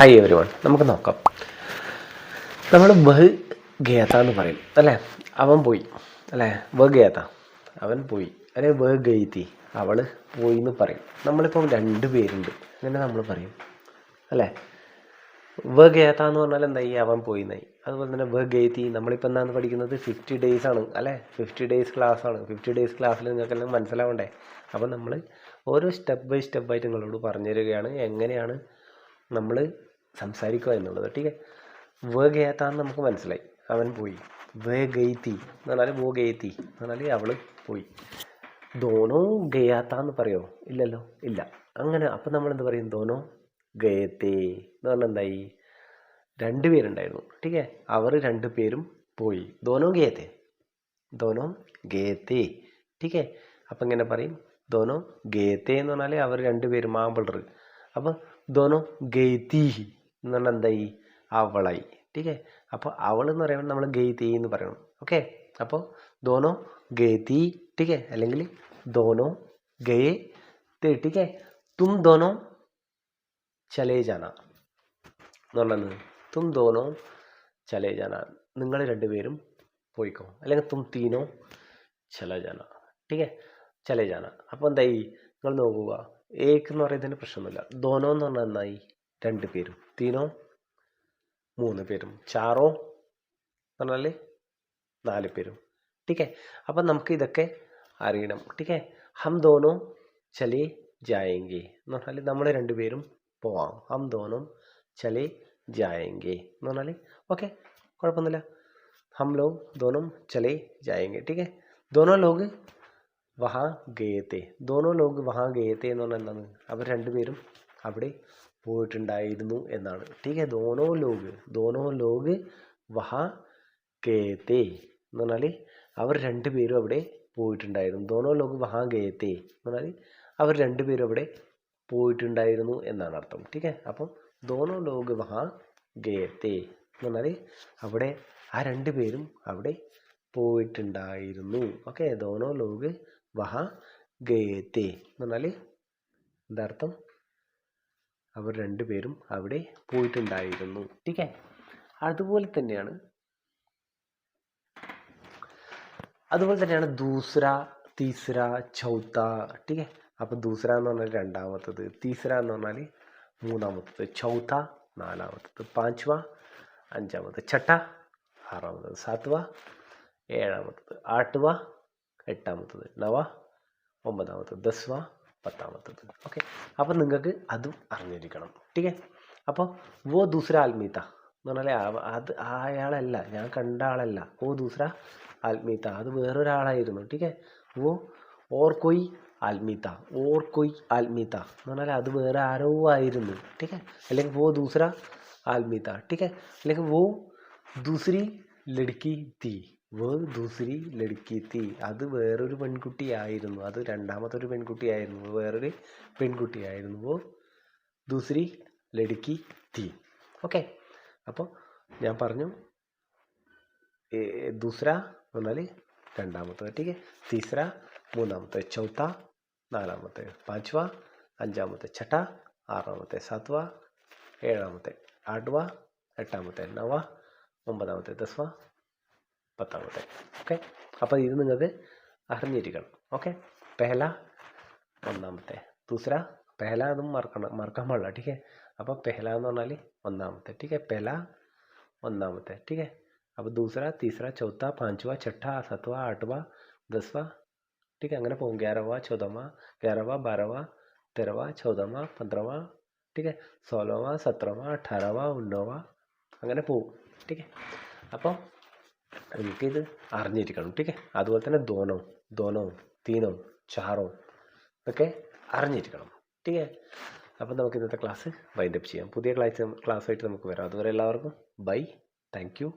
Hi every one നമുക്ക് നോക്കാം. നമ്മൾ ബഹ് ഗേത എന്ന് പറയും അല്ലേ? അവൻ പോയി അല്ലേ? വ ഗേത അവൻ പോയി. അല്ലെ വ ഗെയ്തി അവൾ പോയി എന്ന് പറയും. നമ്മളിപ്പം രണ്ട് പേരുണ്ട്. അങ്ങനെ നമ്മൾ പറയും അല്ലേ? വ ഗേത എന്ന് പറഞ്ഞാൽ എന്തായി? അവൻ പോയി എന്നായി. അതുപോലെ തന്നെ വ ഗേത്തി നമ്മളിപ്പോൾ എന്താണ് പഠിക്കുന്നത്? ഫിഫ്റ്റി ഡേയ്സ് ആണ് അല്ലേ? ഫിഫ്റ്റി ഡേയ്സ് ക്ലാസ് ആണ്. ഫിഫ്റ്റി ഡേയ്സ് ക്ലാസ്സിൽ നിങ്ങൾക്കെല്ലാം മനസ്സിലാവണ്ടേ? അപ്പം നമ്മൾ ഓരോ സ്റ്റെപ്പ് ബൈ സ്റ്റെപ്പായിട്ട് നിങ്ങളോട് പറഞ്ഞു തരികയാണ് എങ്ങനെയാണ് നമ്മൾ സംസാരിക്കുക എന്നുള്ളത്. ടീക്കെ വേ ഗേത്താന്ന് നമുക്ക് മനസ്സിലായി. അവൻ പോയി. വേ ഗെയ്ത്തി എന്ന് പറഞ്ഞാൽ വോ ഗെയ്ത്തി എന്ന് പറഞ്ഞാൽ അവൾ പോയി. ദോനോ ഗയാത്ത എന്ന് പറയോ? ഇല്ലല്ലോ. ഇല്ല. അങ്ങനെ അപ്പം നമ്മൾ എന്ത് പറയും? ദോനോ ഗയത്തേ എന്ന് പറഞ്ഞാൽ എന്തായി? രണ്ട് പേരുണ്ടായിരുന്നു. ടീക്കെ അവർ രണ്ട് പേരും പോയി. ദോനോ ഗയത്തെ? ദോനോ ഗേത്തേ ടീക്കെ അപ്പം ഇങ്ങനെ പറയും? ദോനോ ഗേത്തേ എന്ന് പറഞ്ഞാൽ അവർ രണ്ട് പേരും മാമ്പിളർ അപ്പം ദോനോ ഗെയ്ത്തി എന്നുള്ള എന്തായി അവളായി. ടീക്കേ അപ്പോൾ അവൾ എന്ന് പറയുമ്പോൾ നമ്മൾ ഗെയ്തി എന്ന് പറയണം. ഓക്കെ? അപ്പോൾ ദോനോ ഗെയ്തി ടീക്കേ അല്ലെങ്കിൽ ദോനോ ഗയേ ടീക്കേ തും ദോനോ ചലേ ജാന എന്ന് തും ദോനോ ചലേ ജാന. നിങ്ങൾ രണ്ടുപേരും പോയിക്കോ. അല്ലെങ്കിൽ തും തീനോ ചല ജാന. ടീക്കേ ചലേ ജാന. അപ്പോൾ എന്തായി? നിങ്ങൾ നോക്കുക. ഏക്ക് എന്ന് പറയുന്നതിന് പ്രശ്നമൊന്നുമില്ല. ദോനോ എന്ന് പറഞ്ഞാൽ എന്തായി? രണ്ട് പേരും. തീനോ? മൂന്ന് പേരും. ചാറോ? പറഞ്ഞാൽ നാല് പേരും. ടീക്കെ. അപ്പം നമുക്ക് ഇതൊക്കെ അറിയണം. ടീക്കെ. ഹം ദോനോ ചലി ജായെങ്കെ എന്ന് പറഞ്ഞാൽ നമ്മൾ രണ്ടുപേരും പോവാം. ഹം ദോനോ ചലേ ജായെങ്കെ എന്ന് പറഞ്ഞാൽ ഓക്കെ. കുഴപ്പമൊന്നുമില്ല. ഹം ലോഗ് ദോനോ ചലേ ജായെങ്കെ. ടീക്കെ. ദോനോ ലോക് വഹാ ഗേത്തെ ദോനോ ലോഗ് വഹാ ഗേത്തെ എന്ന് പറഞ്ഞാൽ എന്താണ്? അവർ രണ്ടുപേരും അവിടെ പോയിട്ടുണ്ടായിരുന്നു എന്നാണ്. ടീക്കെ ദോനോ दोनों ദോനോ ലോഗ് വഹാ ഗേത്തെ എന്ന് പറഞ്ഞാൽ അവർ രണ്ടുപേരും അവിടെ പോയിട്ടുണ്ടായിരുന്നു. ദോനോ लोग വഹാ ഗേത്തെ എന്ന് പറഞ്ഞാൽ അവർ രണ്ടുപേരും അവിടെ പോയിട്ടുണ്ടായിരുന്നു എന്നാണ് അർത്ഥം. ടീക്കെ അപ്പം ദോനോ ലോഗ് വഹാ ഗേത്തെ എന്ന് പറഞ്ഞാൽ അവിടെ ആ രണ്ട് പേരും അവിടെ പോയിട്ടുണ്ടായിരുന്നു. ഓക്കെ ദോനോ ലോക് വഹാ ഗേത്തെ എന്ന് പറഞ്ഞാൽ എന്താ അർത്ഥം? അവർ രണ്ടുപേരും അവിടെ പോയിട്ടുണ്ടായിരുന്നു. ടീക്കെ? അതുപോലെ തന്നെയാണ്. അതുപോലെ തന്നെയാണ് ദൂസ്ര തീസ്ര ചൗത്ത ടീക്കെ? അപ്പോൾ ദൂസ്ര എന്ന് പറഞ്ഞാൽ രണ്ടാമത്തത് തീസ്ര എന്ന് പറഞ്ഞാൽ മൂന്നാമത്തത് ചൗത്ത നാലാമത്തത് പാഞ്ച്വ അഞ്ചാമത് ചട്ട ആറാമത്തത് സാത്വ ഏഴാമത്തത് ആട്ടുവ എട്ടാമത്തത് നവ ഒമ്പതാമത്തത് ദസ്വ പത്താമത്തത്. ഓക്കെ അപ്പോൾ നിങ്ങൾക്ക് അതും അറിഞ്ഞിരിക്കണം. ടീക്കെ അപ്പോൾ വോ ദൂസര ആത്മീത എന്ന് പറഞ്ഞാൽ അത് അയാളല്ല ഞാൻ കണ്ട ആളല്ല. ഓ ദൂസര ആത്മീത അത് വേറൊരാളായിരുന്നു. ടീക്കെ വോ ഓർ കൊയ് ആൽമീത്ത ഓർ കൊയ് ആൽമീത്ത എന്ന് പറഞ്ഞാൽ അത് വേറെ ആരോ ആയിരുന്നു. ടീക്കെ അല്ലെങ്കിൽ വോ ദൂസര ആത്മീത ടീക്കെ അല്ലെങ്കിൽ വോ ദൂസരി ലടുക്കി തീ. വോ ദൂസരി ലഡ്കി തീ. അത് വേറൊരു പെൺകുട്ടിയായിരുന്നു അത് രണ്ടാമത്തെ ഒരു പെൺകുട്ടിയായിരുന്നു വേറൊരു പെൺകുട്ടിയായിരുന്നു വോ ദൂസരി ലടുക്കി തീ. ഓക്കെ. അപ്പോൾ ഞാൻ പറഞ്ഞു ദൂസര എന്ന് പറഞ്ഞാൽ രണ്ടാമത്തെ ടീക്കെ തീസര മൂന്നാമത്തെ ചൗത്ത നാലാമത്തെ പാഞ്ച്വ അഞ്ചാമത്തെ ചട്ട ആറാമത്തെ സാത്വ ഏഴാമത്തെ ആട്വ എട്ടാമത്തെ നവ ഒമ്പതാമത്തെ ദസ്വ പത്താമത്തെ ഓക്കെ അപ്പോൾ ഇത് നിങ്ങൾക്ക് അറിഞ്ഞിരിക്കണം ഓക്കെ പെഹല ഒന്നാമത്തെ ദൂസര പെഹല അതും മറക്കണം മറക്കാൻ പാടില്ല ടീക്കെ അപ്പോൾ പെഹല എന്ന് പറഞ്ഞാൽ ഒന്നാമത്തെ ടീക്കെ പെഹല ഒന്നാമത്തെ ടീക്കെ അപ്പോൾ ദൂസര തീസര ചൗത്ത പാഞ്ചവ छठा सातवा आठवा दसवा ठीक है അങ്ങനെ പോകും ग्यारहवा चौदहवा ग्यारहवा बारहवा तेरहवा चौदहवा पंद्रहवा ठीक है सोलहवा सत्रहवा अठारहवा उन्नवा അങ്ങനെ പോകും ठीक है അപ്പോൾ എനിക്കിത് അറിഞ്ഞിരിക്കണം ടീക്കെ. അതുപോലെ തന്നെ ധോനവും ധോനവും തീനവും ചാറവും ഒക്കെ അറിഞ്ഞിരിക്കണം ടീക്കെ. അപ്പം നമുക്ക് ഇന്നത്തെ ക്ലാസ് വൈൻഡപ്പ് ചെയ്യാം. പുതിയ ക്ലാസ് ക്ലാസ്സായിട്ട് നമുക്ക് വരാം. അതുവരെ എല്ലാവർക്കും ബൈ താങ്ക് യു